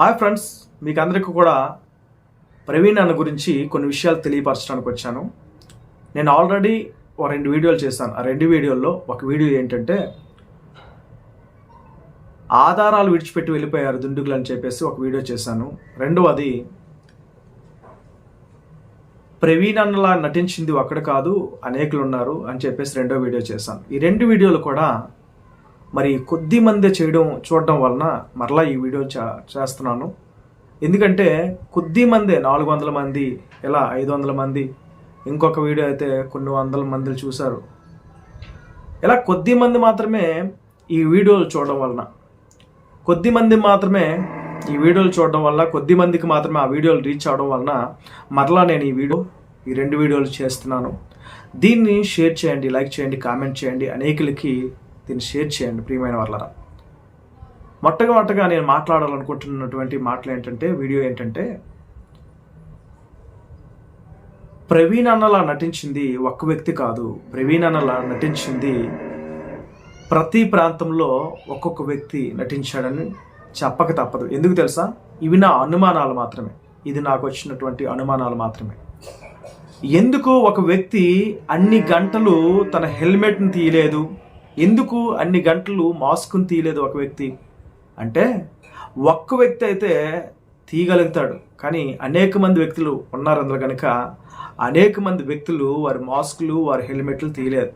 Hi friends మీకు అందరికీ కూడా ప్రవీణ్ అన్న గురించి కొన్ని విషయాలు తెలియపరచడానికి వచ్చాను. నేను ఆల్రెడీ ఒక రెండు వీడియోలు చేశాను. ఆ రెండు వీడియోల్లో ఒక వీడియో ఏంటంటే ఆధారాలు విడిచిపెట్టి వెళ్ళిపోయారు దుండుగులు అని చెప్పేసి ఒక వీడియో చేశాను. రెండవది ప్రవీణ్ అన్నలా నటించింది ఒక్కడ కాదు అనేకులు ఉన్నారు అని చెప్పేసి రెండో వీడియో చేశాను. ఈ రెండు వీడియోలు కూడా మరి కొద్ది మందే చేయడం చూడడం వలన మరలా ఈ వీడియో చేస్తున్నాను. ఎందుకంటే కొద్ది మందే నాలుగు వందల మంది ఇలా ఐదు వందల మంది ఇంకొక వీడియో అయితే కొన్ని వందల మంది చూశారు. ఇలా కొద్ది మంది మాత్రమే ఈ వీడియోలు చూడడం వలన కొద్ది మంది మాత్రమే ఈ వీడియోలు చూడడం వల్ల కొద్ది మందికి మాత్రమే ఆ వీడియోలు రీచ్ అవడం వలన మరలా నేను ఈ వీడియో ఈ రెండు వీడియోలు చేస్తున్నాను. దీన్ని షేర్ చేయండి లైక్ చేయండి కామెంట్ చేయండి. అనేకులకి దీన్ని షేర్ చేయండి ప్రియమైన వాళ్ళరా మొట్టమొదటగా నేను మాట్లాడాలనుకుంటున్నటువంటి మాటలు ఏంటంటే వీడియో ఏంటంటే ప్రవీణ్ అన్నలా నటించింది ఒక్క వ్యక్తి కాదు. ప్రవీణ్ అన్నలా నటించింది ప్రతి ప్రాంతంలో ఒక్కొక్క వ్యక్తి నటించాడని చెప్పక తప్పదు. ఎందుకు తెలుసా? ఇవి నా అనుమానాలు మాత్రమే. ఇది నాకు వచ్చినటువంటి అనుమానాలు మాత్రమే. ఎందుకు ఒక వ్యక్తి అన్ని గంటలు తన హెల్మెట్ని తీయలేదు? ఎందుకు అన్ని గంటలు మాస్క్ని తీయలేదు ఒక వ్యక్తి? అంటే ఒక్క వ్యక్తి అయితే తీయగలుగుతాడు. కానీ అనేక మంది వ్యక్తులు ఉన్నారు అందులో కనుక అనేక మంది వ్యక్తులు వారి మాస్కులు వారి హెల్మెట్లు తీయలేదు.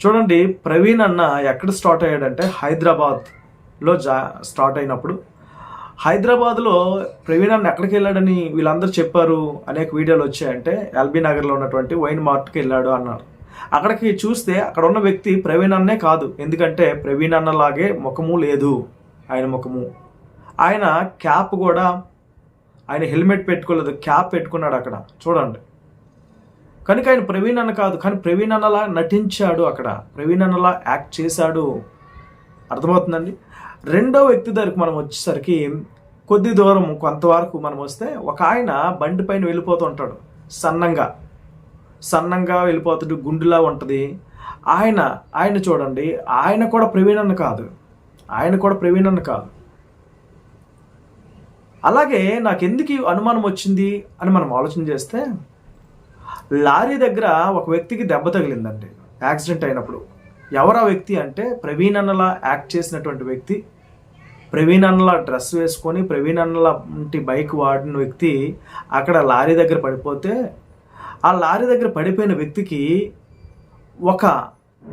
చూడండి ప్రవీణ్ అన్న ఎక్కడ స్టార్ట్ అయ్యాడంటే హైదరాబాద్లో జా స్టార్ట్ అయినప్పుడు. హైదరాబాద్లో ప్రవీణ్ అన్న ఎక్కడికి వెళ్ళాడని వీళ్ళందరూ చెప్పారు. అనేక వీడియోలు వచ్చాయంటే ఎల్బీ నగర్లో ఉన్నటువంటి వైన్ మార్ట్కి వెళ్ళాడు అన్నారు. అక్కడికి చూస్తే అక్కడ ఉన్న వ్యక్తి ప్రవీణ్ అన్నే కాదు. ఎందుకంటే ప్రవీణ్ అన్నలాగే ముఖము లేదు. ఆయన ముఖము. ఆయన క్యాప్ కూడా ఆయన హెల్మెట్ పెట్టుకోలేదు. క్యాప్ పెట్టుకున్నాడు అక్కడ. చూడండి. కనుక ఆయన ప్రవీణ్ అన్న కాదు. కానీ ప్రవీణ్ అన్నలా నటించాడు అక్కడ. ప్రవీణ్ అన్నలా యాక్ట్ చేశాడు. అర్థమవుతుందండి? రెండో వ్యక్తి దగ్గరికి మనం వచ్చేసరికి కొద్ది దూరం కొంతవరకు మనం వస్తే ఒక ఆయన బండి పైన వెళ్ళిపోతూ ఉంటాడు. సన్నంగా. సన్నంగా వెళ్ళిపోతాడు గుండులా ఉంటుంది. ఆయన ఆయన చూడండి ఆయన కూడా ప్రవీణ్ కాదు. ఆయన కూడా ప్రవీణ్ కాదు. అలాగే నాకు ఎందుకు అనుమానం వచ్చింది అని మనం ఆలోచన చేస్తే లారీ దగ్గర ఒక వ్యక్తికి దెబ్బ తగిలిందండి యాక్సిడెంట్ అయినప్పుడు. ఎవరా ఆ వ్యక్తి అంటే ప్రవీణ్ అన్నలా యాక్ట్ చేసినటువంటి వ్యక్తి ప్రవీణ్ అన్నలా డ్రెస్ వేసుకొని ప్రవీణ్ అన్నలా వంటి బైక్ వాడిన వ్యక్తి అక్కడ లారీ దగ్గర పడిపోతే ఆ లారీ దగ్గర పడిపోయిన వ్యక్తికి ఒక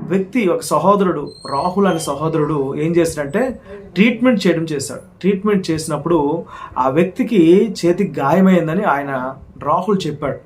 వ్యక్తి ఒక సహోదరుడు రాహుల్ అనే సహోదరుడు ఏం చేశాడంటే ట్రీట్మెంట్ చేయడం చేశాడు. ట్రీట్మెంట్ చేసినప్పుడు ఆ వ్యక్తికి చేతికి గాయమైందని ఆయన రాహుల్ చెప్పాడు.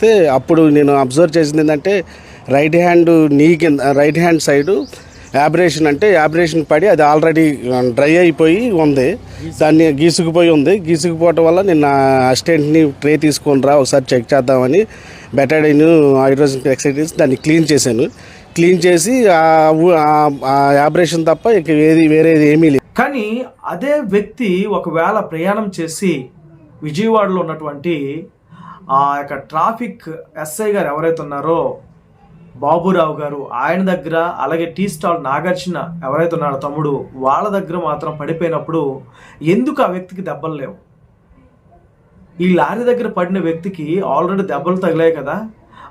చూస్తే అప్పుడు నేను అబ్జర్వ్ చేసింది ఏంటంటే రైట్ హ్యాండ్ నీ కింద రైట్ హ్యాండ్ సైడు యాబ్రేషన్ అంటే యాబ్రేషన్ పడి అది ఆల్రెడీ డ్రై అయిపోయి ఉంది. దాన్ని గీసుకుపోయి ఉంది. గీసుకుపోవటం వల్ల నేను నా అసిస్టెంట్ని ట్రే తీసుకొని రా ఒకసారి చెక్ చేద్దామని బెటాడైన్ హైడ్రోజన్ ఎక్సైటిస్ దాన్ని క్లీన్ చేశాను. క్లీన్ చేసి ఆ యాబరేషన్ ఆ యాబ్రేషన్ తప్ప ఇక ఏది వేరేది ఏమీ లేదు. కానీ అదే వ్యక్తి ఒకవేళ ప్రయాణం చేసి విజయవాడలో ఉన్నటువంటి ఆ యొక్క ట్రాఫిక్ ఎస్ఐ గారు ఎవరైతే ఉన్నారో బాబురావు గారు ఆయన దగ్గర అలాగే టీ స్టాల్ నాగార్జున ఎవరైతే ఉన్నారో తమ్ముడు వాళ్ళ దగ్గర మాత్రం పడిపోయినప్పుడు ఎందుకు ఆ వ్యక్తికి దెబ్బలు లేవు? ఈ లారీ దగ్గర పడిన వ్యక్తికి ఆల్రెడీ దెబ్బలు తగిలాయి కదా.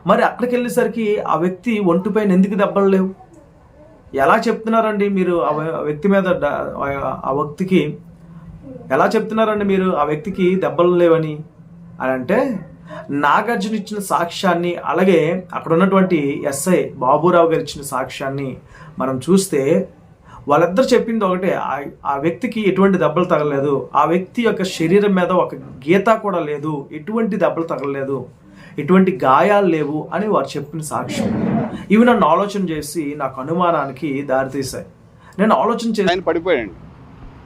మరి అక్కడికి వెళ్ళేసరికి ఆ వ్యక్తి ఒంటిపైన ఎందుకు దెబ్బలు లేవు? ఎలా చెప్తున్నారండి మీరు ఆ వ్యక్తి మీద ఆ వ్యక్తికి? ఎలా చెప్తున్నారండి మీరు ఆ వ్యక్తికి దెబ్బలు లేవని? అని అంటే నాగార్జున ఇచ్చిన సాక్ష్యాన్ని అలాగే అక్కడ ఉన్నటువంటి ఎస్ఐ బాబురావు గారు ఇచ్చిన సాక్ష్యాన్ని మనం చూస్తే వాళ్ళిద్దరు చెప్పింది ఒకటే ఆ- వ్యక్తికి ఎటువంటి దెబ్బలు తగలలేదు ఆ వ్యక్తి యొక్క శరీరం మీద ఒక గీత కూడా లేదు ఎటువంటి దెబ్బలు తగలలేదు ఎటువంటి గాయాలు లేవు అని వారు చెప్పిన సాక్ష్యం. ఇవి నన్ను ఆలోచన చేసి నాకు అనుమానానికి దారితీశాయి. నేను ఆలోచన చేసి పడిపోయాను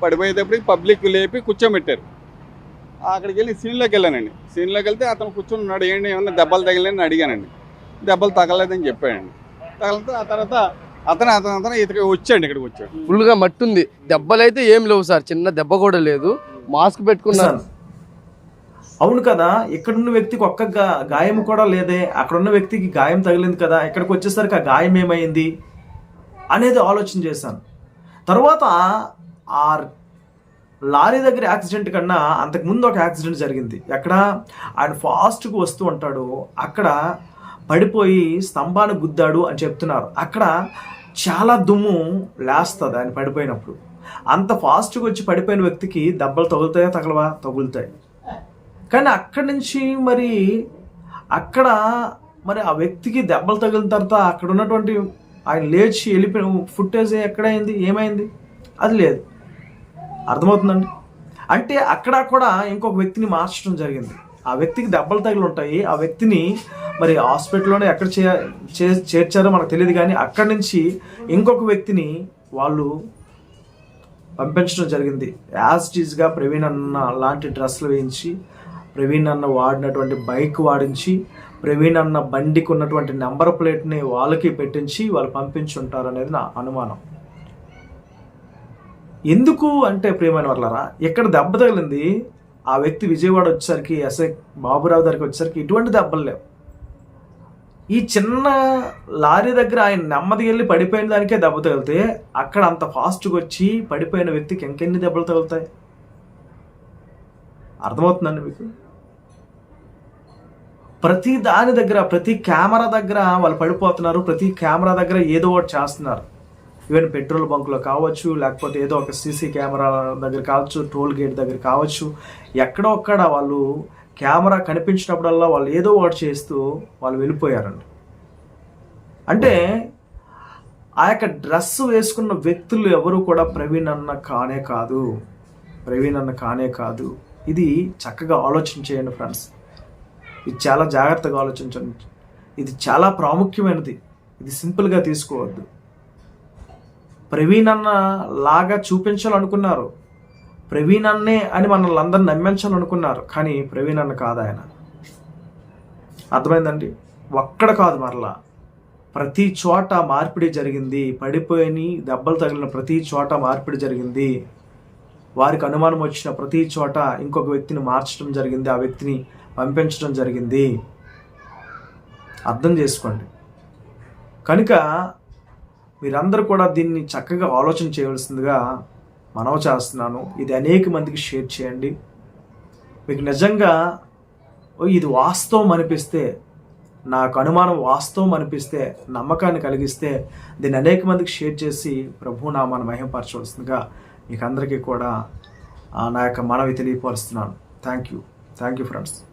పడిపోయాడు పబ్లిక్ లేపి కూర్చోబెట్టారు. అక్కడికి వెళ్ళి సీన్లోకి వెళ్ళానండి. సీన్లోకి వెళ్తే అతను కూర్చొని ఉన్నాడు ఏంటి ఏమన్నా దెబ్బలు తగిలేని అడిగానండి. దెబ్బలు తగలేదని చెప్పాడండి. తగిలితే ఆ తర్వాత అతను అతను అతను ఇతనికి వచ్చాడు ఇక్కడికి వచ్చాడు. ఫుల్గా మట్టి ఉంది దెబ్బలైతే ఏం లేవు సార్ చిన్న దెబ్బ కూడా లేదు. మాస్క్ పెట్టుకున్నారు. అవును కదా ఇక్కడున్న వ్యక్తికి ఒక్క గాయం కూడా లేదే. అక్కడున్న వ్యక్తికి గాయం తగిలింది కదా ఇక్కడికి వచ్చేసరికి ఆ గాయం ఏమైంది అనేది ఆలోచన చేశాను. తర్వాత ఆ లారీ దగ్గర యాక్సిడెంట్ కన్నా అంతకుముందు ఒక యాక్సిడెంట్ జరిగింది. ఎక్కడ? ఆయన ఫాస్ట్గా వస్తూ ఉంటాడు. అక్కడ పడిపోయి స్తంభాన్ని గుద్దాడు అని చెప్తున్నారు. అక్కడ చాలా దుమ్ము లేస్తుంది ఆయన పడిపోయినప్పుడు. అంత ఫాస్ట్గా వచ్చి పడిపోయిన వ్యక్తికి దెబ్బలు తగులుతాయా తగలవా? తగులుతాయి. కానీ అక్కడి నుంచి మరి అక్కడ మరి ఆ వ్యక్తికి దెబ్బలు తగిలిన తర్వాత అక్కడ ఉన్నటువంటి ఆయన లేచి వెళ్ళిపోయిన ఫుటేజ్ ఎక్కడైంది? ఏమైంది? అది లేదు. అర్థమవుతుందండి? అంటే అక్కడ కూడా ఇంకొక వ్యక్తిని మార్చడం జరిగింది. ఆ వ్యక్తికి దెబ్బలు తగిలి ఉంటాయి ఆ వ్యక్తిని మరి హాస్పిటల్లోనే ఎక్కడ చే చే- చేర్చారో మనకు తెలియదు కానీ అక్కడి నుంచి ఇంకొక వ్యక్తిని వాళ్ళు పంపించడం జరిగింది. యాజ్ టీజ్గా ప్రవీణ్ అన్న లాంటి డ్రెస్సులు వేయించి ప్రవీణ్ అన్న వాడినటువంటి బైక్ వాడించి ప్రవీణ్ అన్న బండికి ఉన్నటువంటి నెంబర్ ప్లేట్ని వాళ్ళకి పెట్టించి వాళ్ళు పంపించుంటారు అనేది నా అనుమానం. ఎందుకు అంటే ప్రియమైన వర్లరా ఎక్కడ దెబ్బ తగిలింది? ఆ వ్యక్తి విజయవాడ వచ్చేసరికి ఎస్ఐ బాబురావు దగ్గరికి వచ్చేసరికి ఇటువంటి దెబ్బలు లేవు. ఈ చిన్న లారీ దగ్గర ఆయన నెమ్మది వెళ్ళి పడిపోయిన దానికే దెబ్బ తగిలితే అక్కడ అంత ఫాస్ట్గా వచ్చి పడిపోయిన వ్యక్తికి ఇంకెన్ని దెబ్బలు తగులుతాయి? అర్థమవుతుందండి మీకు? ప్రతి దాని దగ్గర ప్రతి కెమెరా దగ్గర వాళ్ళు పడిపోతున్నారు ప్రతి కెమెరా దగ్గర ఏదో ఒకటి చేస్తున్నారు. ఈవెన్ పెట్రోల్ బంకులో కావచ్చు లేకపోతే ఏదో ఒక సీసీ కెమెరా దగ్గర కావచ్చు టోల్ గేట్ దగ్గర కావచ్చు ఎక్కడొక్కడ వాళ్ళు కెమెరా కనిపించినప్పుడల్లా వాళ్ళు ఏదో ఒకటి చేస్తూ వాళ్ళు వెళ్ళిపోయారండి. అంటే ఆ యొక్క డ్రెస్ వేసుకున్న వ్యక్తులు ఎవరు కూడా ప్రవీణ్ అన్న కానే కాదు. ప్రవీణ్ అన్న కానే కాదు. ఇది చక్కగా ఆలోచన చేయండి ఫ్రెండ్స్. ఇది చాలా జాగ్రత్తగా ఆలోచించండి. ఇది చాలా ప్రాముఖ్యమైనది. ఇది సింపుల్గా తీసుకోవద్దు. ప్రవీణ్ అన్న లాగా చూపించాలనుకున్నారు. ప్రవీణ్ అన్నే అని మనల్ని అందరిని నమ్మించాలనుకున్నారు. కానీ ప్రవీణ్ అన్న కాదు ఆయన. అర్థమైందండి? ఒక్కడ కాదు మరలా. ప్రతి చోట మార్పిడి జరిగింది. పడిపోయి దెబ్బలు తగిలిన ప్రతి చోట మార్పిడి జరిగింది. వారికి అనుమానం వచ్చిన ప్రతి చోట ఇంకొక వ్యక్తిని మార్చడం జరిగింది. ఆ వ్యక్తిని పంపించడం జరిగింది. అర్థం చేసుకోండి. కనుక మీరందరూ కూడా దీన్ని చక్కగా ఆలోచన చేయవలసిందిగా మనవ చేస్తున్నాను. ఇది అనేక మందికి షేర్ చేయండి. మీకు నిజంగా ఓ ఇది వాస్తవం అనిపిస్తే నాకు అనుమానం వాస్తవం అనిపిస్తే నమ్మకాన్ని కలిగిస్తే దీన్ని అనేక మందికి షేర్ చేసి ప్రభు నామాన్ని మహిమపరచవలసిందిగా మీకు అందరికీ కూడా నా యొక్క మనవి తెలియపరుస్తున్నాను. Thank you thank you friends